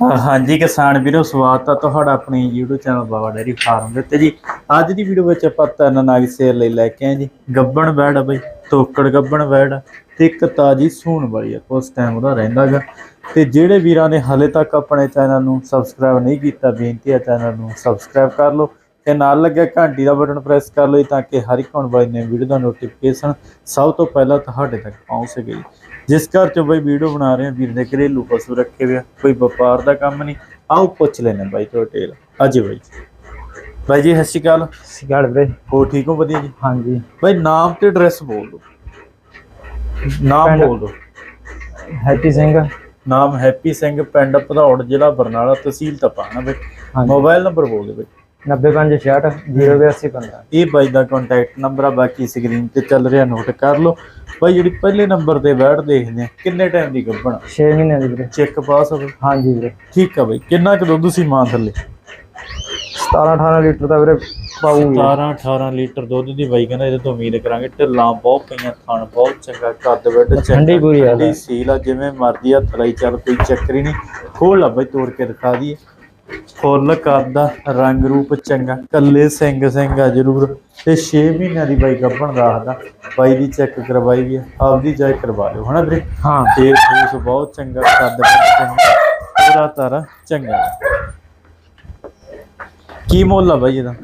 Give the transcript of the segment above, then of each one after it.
ਹਾਂਜੀ ਕਿਸਾਨ ਵੀਰੋ, ਸਵਾਗਤ ਆ ਤੁਹਾਡਾ ਆਪਣੀ YouTube channel Baba dairy farm ਦੇ ਉੱਤੇ ਜੀ। ਅੱਜ ਦੀ ਵੀਡੀਓ ਵਿੱਚ ਆਪਾਂ ਤਿੰਨ ਨਾਗ ਸੇਲ ਲਈ ਲੈ ਕੇ ਆਏ ਜੀ। ਗੱਬਣ ਬੈੜ ਆ ਬਈ, ਤੋਕੜ ਗੱਬਣ ਬੈੜ ਆ ਤੇ ਇੱਕ ਤਾਜੀ ਸੂਣ ਵਾਲੀ ਆ, ਉਸ ਟਾਈਮ ਉਹਦਾ ਰਹਿੰਦਾਗਾ ਤੇ ਜਿਹੜੇ ਵੀਰਾਂ ਨੇ ਹਲੇ ਤੱਕ ਆਪਣੇ ਚੈਨਲ ਨੂੰ ਸਬਸਕ੍ਰਾਈਬ ਨਹੀਂ ਕੀਤਾ, ਬੇਨਤੀ ਆ ਚੈਨਲ ਨੂੰ ਸਬਸਕ੍ਰਾਈਬ ਕਰ ਲਓ। ਤੇ ਨਾਲ ਲੱਗਿਆ ਘੰਟੀ ਦਾ ਬਟਨ ਪ੍ਰੈਸ ਕਰ ਲਓ ਜੀ ਤਾਂ ਕਿ ਹਰ ਇੱਕ ਆਉਣ ਵਾਲੀ ਨਵੀਂ ਵੀਡੀਓ ਦਾ ਨੋਟੀਫਿਕੇਸ਼ਨ ਸਭ ਤੋਂ ਪਹਿਲਾਂ ਤੁਹਾਡੇ ਤੱਕ ਪਹੁੰਚ ਸਕੇ। ਜਿਸ ਘਰ ਚ ਬਈ ਵੀਡੀਓ ਬਣਾ ਰਹੇ ਆ ਵੀਰ ਨੇ ਘਰੇਲੂ ਪਸ਼ੂ ਰੱਖੇ ਹੋਏ ਆ ਕੋਈ ਵਪਾਰ ਦਾ ਕੰਮ ਨਹੀਂ। ਆਓ ਪੁੱਛ ਲੈਣੇ ਬਾਈ ਤੋਂ ਡਿਟੇਲ ਅਜੇ ਬਾਈ। ਬਾਈ ਜੀ ਸਤਿ ਸ਼੍ਰੀ ਅਕਾਲ। ਸਿਗੜ ਵੀਰੇ। ਹੋ ਠੀਕ ਹੋ? ਵਧੀਆ ਜੀ? ਹਾਂਜੀ। ਬਾਈ ਨਾਮ ਤੇ ਐਡਰੈਸ ਬੋਲ ਦਿਓ। ਨਾਮ ਬੋਲ ਦਿਓ। ਹੈਪੀ ਸਿੰਘ। ਨਾਮ ਹੈਪੀ ਸਿੰਘ ਪਿੰਡ ਭਦੌੜ ਜ਼ਿਲ੍ਹਾ ਬਰਨਾਲਾ ਤਹਿਸੀਲ ਤਪਾਣਾ ਬਈ। ਮੋਬਾਈਲ ਨੰਬਰ ਬੋਲ ਦਿਓ ਬਈ। 9566 08215 ਇਹ ਬਾਈ ਦਾ ਕੰਟੈਕਟ ਨੰਬਰ ਆ ਬਾਕੀ ਸਕਰੀਨ ਤੇ ਚੱਲ ਰਿਹਾ ਨੋਟ ਕਰ ਲਓ। ਬਾਈ ਜਿਹੜੀ ਪਹਿਲੇ ਨੰਬਰ ਤੇ ਬੈਠ ਦੇਖਦੇ ਆ ਕਿੰਨੇ ਟਾਈਮ ਦੀ ਗੱਭਣ? 6 ਮਹੀਨਿਆਂ ਦੀ ਵੀਰੇ। ਚੈੱਕ ਪਾਸ ਹੋਵੇ? ਹਾਂਜੀ ਵੀਰੇ। ਠੀਕ ਆ ਬਾਈ ਕਿੰਨਾ ਕੁ ਦੁੱਧ ਸੀ ਮਾਂ ਥੱਲੇ? 17 18 ਲੀਟਰ ਦਾ ਵੀਰੇ ਪਾਊਗੀ 17 18 ਲੀਟਰ ਦੁੱਧ ਦੀ ਬਾਈ ਕਹਿੰਦਾ ਇਹਦੇ ਤੋਂ ਉਮੀਦ ਕਰਾਂਗੇ ਢਿੱਲਾਂ ਬਹੁਤ ਪਈਆਂ ਥਣ ਬਹੁਤ ਚੰਗਾ ਕੱਦ ਵੱਡ ਠੰਡੀ ਪੂਰੀ ਆ। ਸੀਲ ਆ ਜਿਵੇਂ ਮਰਜ਼ੀ ਹੱਥ ਲਈ ਚੱਲ ਕੋਈ ਚੱਕਰ ਨਹੀਂ। ਖੋਲ ਲਾ ਬਾਈ ਤੋੜ ਕੇ ਦਿਖਾ ਦਈਏ। ਫੁੱਲ ਕੱਦ ਦਾ ਰੰਗ ਰੂਪ ਚੰਗਾ ਕੱਲੇ ਸਿੰਘ ਸਿੰਘ ਆ ਜ਼ਰੂਰ। ਤੇ 6 ਮਹੀਨਿਆਂ ਦੀ ਬਾਈ ਗੱਭਣ ਦੱਸਦਾ ਬਾਈ ਦੀ ਚੈੱਕ ਕਰਵਾਈ ਵੀ ਆਪਦੀ ਜਾਇ ਕਰਵਾ ਲਿਓ ਹਨਾ ਵੀਰੇ? ਹਾਂ। ਫੇਰ ਫੂਸ ਬਹੁਤ ਚੰਗਾ ਕੱਦ ਚੰਗਾ ਪੂਰਾ ਤਾਰਾ ਚੰਗਾ। ਕੀ ਮੁੱਲ ਆ ਬਾਈ ਇਹਦਾ?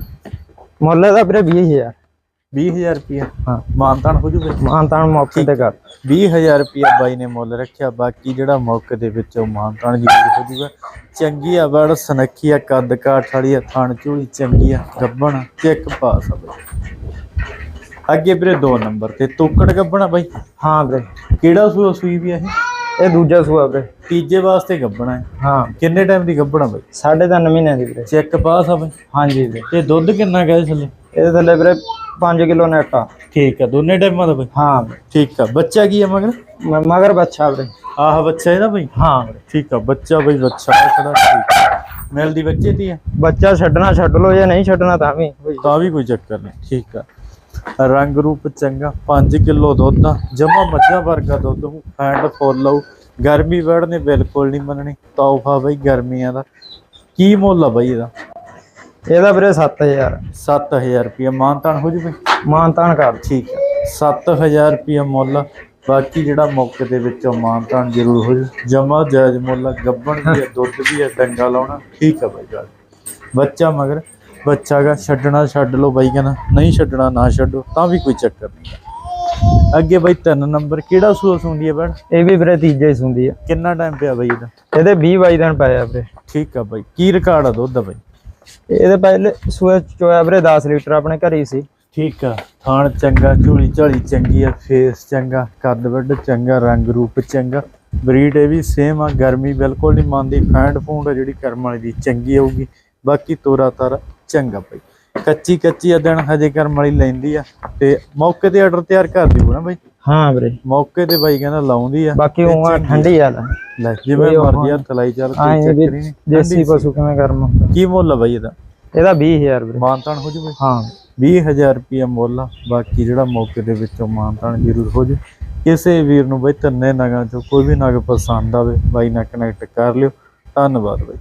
ਮੁੱਲ ਇਹਦਾ ਵੀਰੇ 20000 20000 ਰੁਪਿਆ ਹਾਂ। ਮਾਨਤਾਨ ਹੋ ਜੂਵੇ ਮਾਨਤਾਨ ਮੌਕੇ ਤੇ ਕਰ। 20000 ਰੁਪਿਆ ਬਾਈ ਨੇ ਮੁੱਲ ਰੱਖਿਆ। ਬਾਕੀ ਜਿਹੜਾ ਮੌਕੇ ਦੇ ਵਿੱਚ ਉਹ ਮਾਨਤਾਨ ਜ਼ਰੂਰ ਹੋ ਜੂਗਾ। ਚੰਗੀ ਆ ਬੜ ਸਨੱਖੀ ਆ ਕੱਦ ਕਾਠ ਵਾਲੀ ਆ ਥਣ ਝੂਲੀ ਚੰਗੀ ਆ ਗੱਬਣ ਚੈੱਕ ਪਾਸ ਆ ਬਾਈ ਅੱਗੇ ਵੀਰੇ 2 ਨੰਬਰ ਤੇ ਤੋਕੜ ਗੱਬਣਾ ਬਾਈ। ਹਾਂ ਵੀਰੇ। ਕਿਹੜਾ ਸੂਆ ਸੂਈ ਵੀ ਆ ਇਹ? ਇਹ ਦੂਜਾ ਸੂਆ ਵੀਰੇ। ਤੀਜੇ ਵਾਸਤੇ ਗੱਬਣਾ ਹੈ ਹਾਂ। ਕਿੰਨੇ ਟਾਈਮ ਦੀ ਗੱਬਣਾ ਬਾਈ? 3.5 ਮਹੀਨਿਆਂ ਦੀ ਵੀਰੇ। ਚੈੱਕ ਪਾਸ ਆ ਬਾਈ ਹਾਂਜੀ ਵੀਰੇ। ਤੇ ਦੁੱਧ ਕਿੰਨਾ ਗਏ ਥੱਲੇ? ਇਹਦੇ ਥੱਲੇ ਵੀਰੇ 5 ਕਿਲੋ ਨੈਟਾ ਠੀਕ ਆ ਦੋਨੇ ਟਾਈਮਾਂ ਦਾ ਬਾਈ? ਹਾਂ। ਵੀਰੇ। ਠੀਕ ਆ ਬੱਚਾ ਕੀ ਆ ਮਗਰ? ਮਗਰ ਬੱਚਾ ਵੀਰੇ। ਆਹ ਬੱਚਾ ਇਹਦਾ ਬਾਈ? ਹਾਂ। ਵੀਰੇ ਠੀਕ ਆ ਬੱਚਾ ਬਈ ਬੱਚਾ ਆ ਖੜਾ ਠੀਕ ਆ। ਮਿਲਦੀ ਬੱਚੇ ਦੀ ਆ? ਬੱਚਾ ਛੱਡਣਾ ਛੱਡ ਲੋ ਜਾਂ ਨਹੀਂ ਛੱਡਣਾ ਤਾਂ ਵੀ। ਹੋਈ। ਤਾਂ ਵੀ ਕੋਈ ਚੱਕਰ ਨਹੀਂ ਠੀਕ ਆ। ਰੰਗ ਰੂਪ ਚੰਗਾ 5 ਕਿਲੋ ਦੁੱਧ ਆ ਜਮਾ ਮੱਝਾਂ ਵਰਗਾ ਦੁੱਧ ਹੂੰ ਫੈਂਟ ਫੁੱਲ ਲਊ ਗਰਮੀ ਵੜਨੇ ਬਿਲਕੁਲ ਨਹੀਂ ਮੰਨਣੀ ਤੋਹਫਾ ਬਈ ਗਰਮੀਆਂ ਦਾ। ਕੀ ਮੁੱਲ ਆ ਬਈ ਇਹਦਾ? ਇਹਦਾ ਵੀਰੇ 7000 7000 ਰੁਪਇਆ। ਮਾਨਤਾਨ ਹੋ ਜੂਵੇ ਮਾਨਤਾਨ ਕਰ ਠੀਕ ਆ 7000 ਰੁਪਇਆ ਮੁੱਲ। ਬਾਕੀ ਜਿਹੜਾ ਮੌਕੇ ਦੇ ਵਿੱਚੋਂ ਮਾਨਤਾਨ ਜ਼ਰੂਰ ਹੋ ਜੂ। ਜਮਾ ਜਾਇਜ਼ ਮੁੱਲ ਆ, ਗੱਭਣ ਵੀ ਦੁੱਧ ਵੀ ਆ ਡੰਗਾ ਲਾਉਣਾ। ਠੀਕ ਆ ਬਾਈ ਗੱਲ। ਬੱਚਾ ਮਗਰ ਬੱਚਾ ਗਾ ਛੱਡਣਾ ਛੱਡ ਲਓ ਬਾਈ ਕਹਿੰਦਾ। ਨਹੀਂ ਛੱਡਣਾ ਨਾ ਛੱਡੋ ਤਾਂ ਵੀ ਕੋਈ ਚੱਕਰ ਨਹੀਂ। ਅੱਗੇ ਬਾਈ ਤਿੰਨ ਨੰਬਰ। ਕਿਹੜਾ ਸੂਆ ਸੁੰਦੀ ਹੈ ਬਣ ਇਹ ਵੀ ਵੀਰੇ ਤੀਜੇ ਹੀ ਸੁੰਦੀ ਆ। ਕਿੰਨਾ ਟਾਈਮ ਪਿਆ ਬਾਈ ਇਹਦਾ? ਇਹਦੇ 20 22 ਦਿਨ ਪਏ ਆ ਵੀਰੇ। ਠੀਕ ਆ ਬਾਈ। ਕੀ ਰਿਕਾਰਡ ਆ ਦੁੱਧ ਦਾ ਬਾਈ? ਇਹਦੇ ਪਹਿਲੇ ਸੂਏ ਚੋਇਆ ਵੀਰੇ 10 ਲੀਟਰ ਆਪਣੇ ਘਰੇ ਹੀ ਸੀ। ਠੀਕ ਆ, ਥਾਣ ਚੰਗਾ, ਝੋਲੀ ਝਾਲੀ ਚੰਗੀ ਆ ਫੇਸ ਚੰਗਾ, ਕੱਦ ਵੱਡ ਚੰਗਾ, ਰੰਗ ਰੂਪ ਚੰਗਾ। ਬਰੀਡ ਇਹ ਵੀ ਸੇਮ ਆ, ਗਰਮੀ ਬਿਲਕੁਲ ਨਹੀਂ ਮੰਨਦੀ ਫੈਂਡ ਫੂੰਡ ਜਿਹੜੀ ਕਰਮ ਵਾਲੀ ਦੀ, ਚੰਗੀ ਆਊਗੀ ਬਾਕੀ ਤੋਰਾ ਤਾਰਾ ਚੰਗਾ ਭਾਈ ਕੱਚੀ ਕੱਚੀ ਆ ਦਿਨ ਹਜੇ ਕਰਮ ਵਾਲੀ ਲੈਂਦੀ ਆ, ਤੇ ਮੌਕੇ ਤੇ ਆਰਡਰ ਤਿਆਰ ਕਰ ਦਿਓ ਨਾ ਬਾਈ। ਹਾਂ ਵੀਰੇ। ਮੌਕੇ ਤੇ ਬਾਈ ਕਹਿੰਦਾ ਲਾਉਂਦੀ ਆ। ਬਾਕੀ ਉਹ ਠੰਡੀ ਆ। ਲੈ ਜਿਵੇਂ ਮਰਜ਼ੀ ਹੱਥ ਲਾਈ ਚੱਲ ਕੋਈ ਚੱਕਰ ਨਹੀਂ। ਦੇਸੀ ਪਸ਼ੂ ਕਿਵੇਂ ਗਰਮ ਹੁੰਦਾ? ਕੀ ਮੁੱਲ ਆ ਬਾਈ ਇਹਦਾ? ਇਹਦਾ 20000 ਵੀਰੇ। ਮਾਨਤਾਨ ਹੋ ਜੂਵੇ ਹਾਂ। 20000 ਰੁਪਇਆ ਮੁੱਲ ਆ। ਬਾਕੀ ਜਿਹੜਾ ਮੌਕੇ ਦੇ ਵਿੱਚੋਂ ਮਾਨਤਾਨ ਜ਼ਰੂਰ ਹੋ ਜੇ। ਕਿਸੇ ਵੀਰ ਨੂੰ ਬਈ ਤਿੰਨੇ ਨਗਾਂ ਚੋਂ ਕੋਈ ਵੀ ਨਗ ਪਸੰਦ ਆਵੇ ਬਾਈ ਨਾਲ ਕਨੈਕਟ ਕਰ ਲਿਓ। ਧੰਨਵਾਦ ਬਾਈ।